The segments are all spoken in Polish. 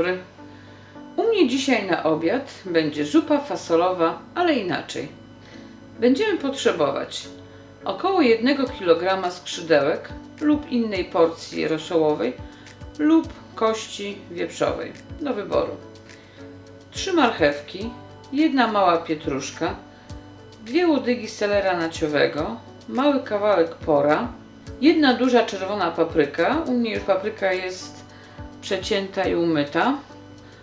dobry. U mnie dzisiaj na obiad będzie zupa fasolowa, ale inaczej. Będziemy potrzebować około 1 kg skrzydełek lub innej porcji rosołowej lub kości wieprzowej do wyboru. 3 marchewki, jedna mała pietruszka, dwie łodygi selera naciowego, mały kawałek pora, jedna duża czerwona papryka, u mnie już papryka jest przecięta i umyta,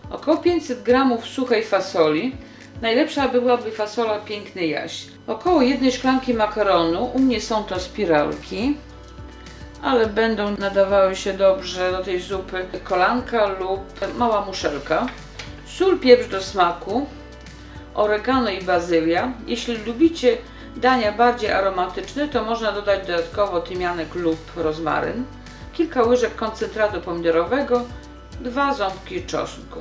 około 500 g suchej fasoli, najlepsza byłaby fasola piękny jaś, około jednej szklanki makaronu, u mnie są to spiralki, ale będą nadawały się dobrze do tej zupy. Kolanka lub mała muszelka, sól, pieprz do smaku, oregano i bazylia. Jeśli lubicie dania bardziej aromatyczne, to można dodać dodatkowo tymianek lub rozmaryn, kilka łyżek koncentratu pomidorowego, dwa ząbki czosnku.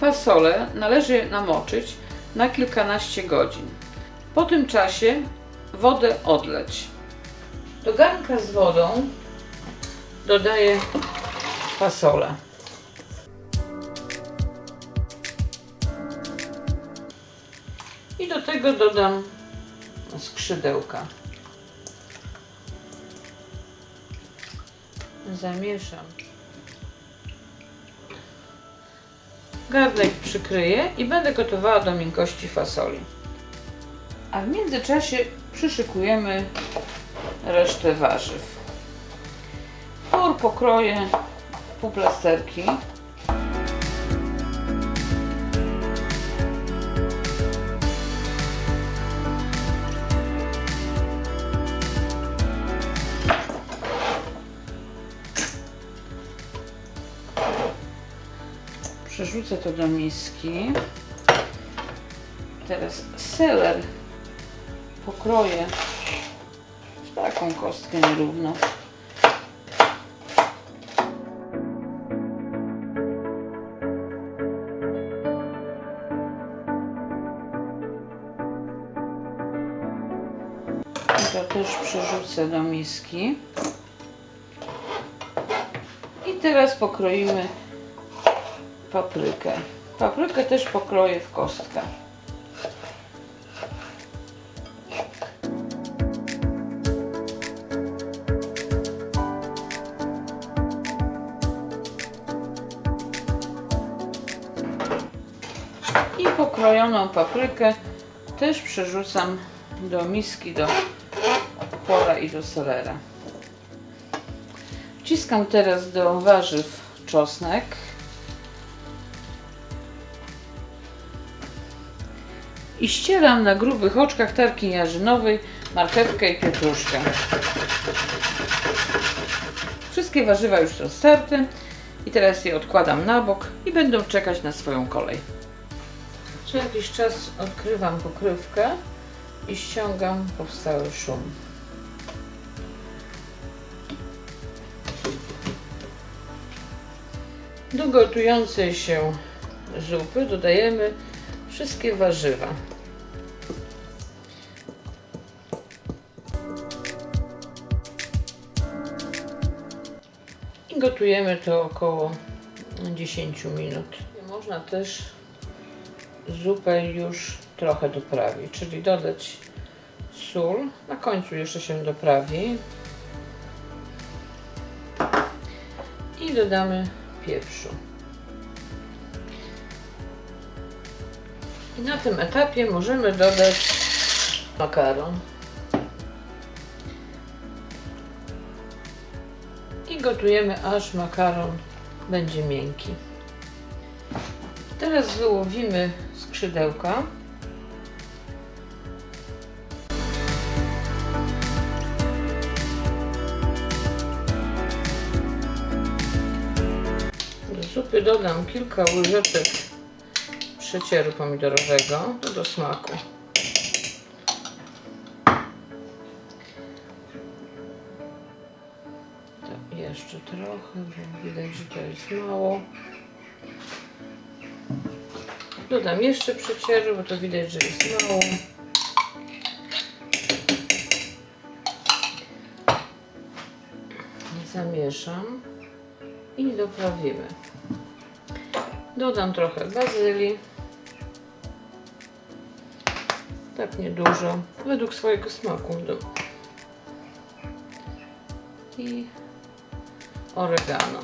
Fasolę należy namoczyć na kilkanaście godzin. Po tym czasie wodę odleć. Do garnka z wodą dodaję fasolę. I do tego dodam skrzydełka. Zamieszam. Garnek przykryję i będę gotowała do miękkości fasoli. A w międzyczasie przyszykujemy resztę warzyw. Por pokroję pół plasterki. Przerzucę to do miski. Teraz seler pokroję w taką kostkę nierówną. I to też przerzucę do miski. I teraz pokroimy paprykę. Paprykę też pokroję w kostkę. I pokrojoną paprykę też przerzucam do miski, do pora i do selera. Wciskam teraz do warzyw czosnek. I ścieram na grubych oczkach tarki jarzynowej marchewkę i pietruszkę. Wszystkie warzywa już są starte i teraz je odkładam na bok i będą czekać na swoją kolej. Co jakiś czas odkrywam pokrywkę i ściągam powstały szum. Do gotującej się zupy dodajemy wszystkie warzywa. I gotujemy to około 10 minut. Można też zupę już trochę doprawić, czyli dodać sól. Na końcu jeszcze się doprawi. I dodamy pieprzu. I na tym etapie możemy dodać makaron. I gotujemy aż makaron będzie miękki. Teraz wyłowimy skrzydełka. Do zupy dodam kilka łyżeczek przecieru pomidorowego do smaku. To jeszcze trochę, bo widać, że to jest mało. Dodam jeszcze przecieru, bo to widać, że jest mało. Zamieszam i doprawimy. Dodam trochę bazylii. Tak niedużo, według swojego smaku. Do- I oregano.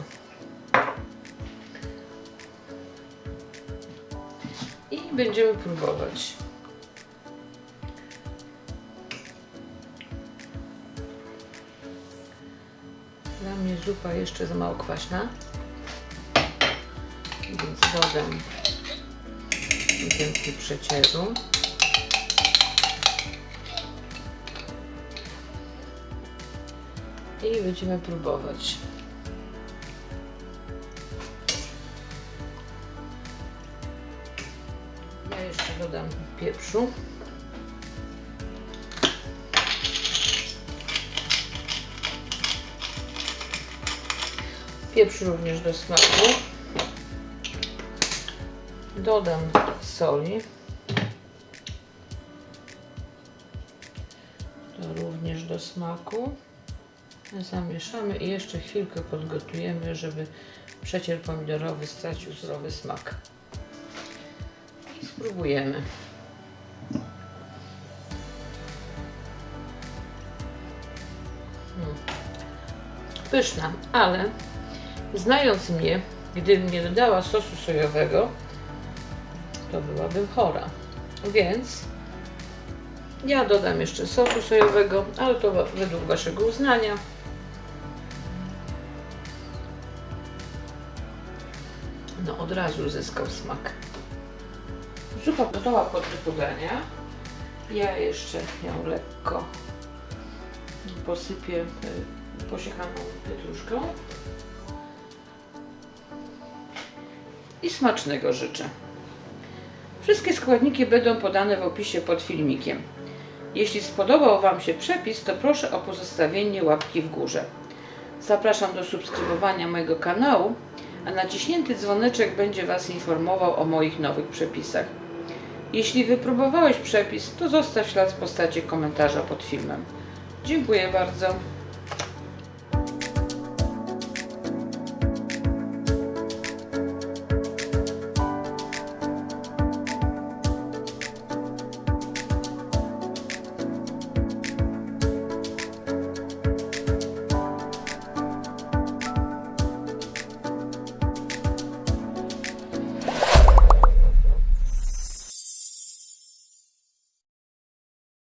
I będziemy próbować. Dla mnie zupa jeszcze za mało kwaśna, więc dodam więcej przecieru. I będziemy próbować. Ja jeszcze dodam pieprzu. Pieprz również do smaku. Dodam soli. To również do smaku. Zamieszamy i jeszcze chwilkę podgotujemy, żeby przecier pomidorowy stracił zdrowy smak. I spróbujemy. Mm. Pyszna, ale znając mnie, gdybym nie dodała sosu sojowego, to byłabym chora. Więc ja dodam jeszcze sosu sojowego, ale to według Waszego uznania. No od razu zyskał smak. Zupa gotowa pod wypudania. Ja jeszcze ją lekko posypię y, posiekaną pietruszką. I smacznego życzę. Wszystkie składniki będą podane w opisie pod filmikiem. Jeśli spodobał Wam się przepis, to proszę o pozostawienie łapki w górze. Zapraszam do subskrybowania mojego kanału, a naciśnięty dzwoneczek będzie Was informował o moich nowych przepisach. Jeśli wypróbowałeś przepis, to zostaw ślad w postaci komentarza pod filmem. Dziękuję bardzo.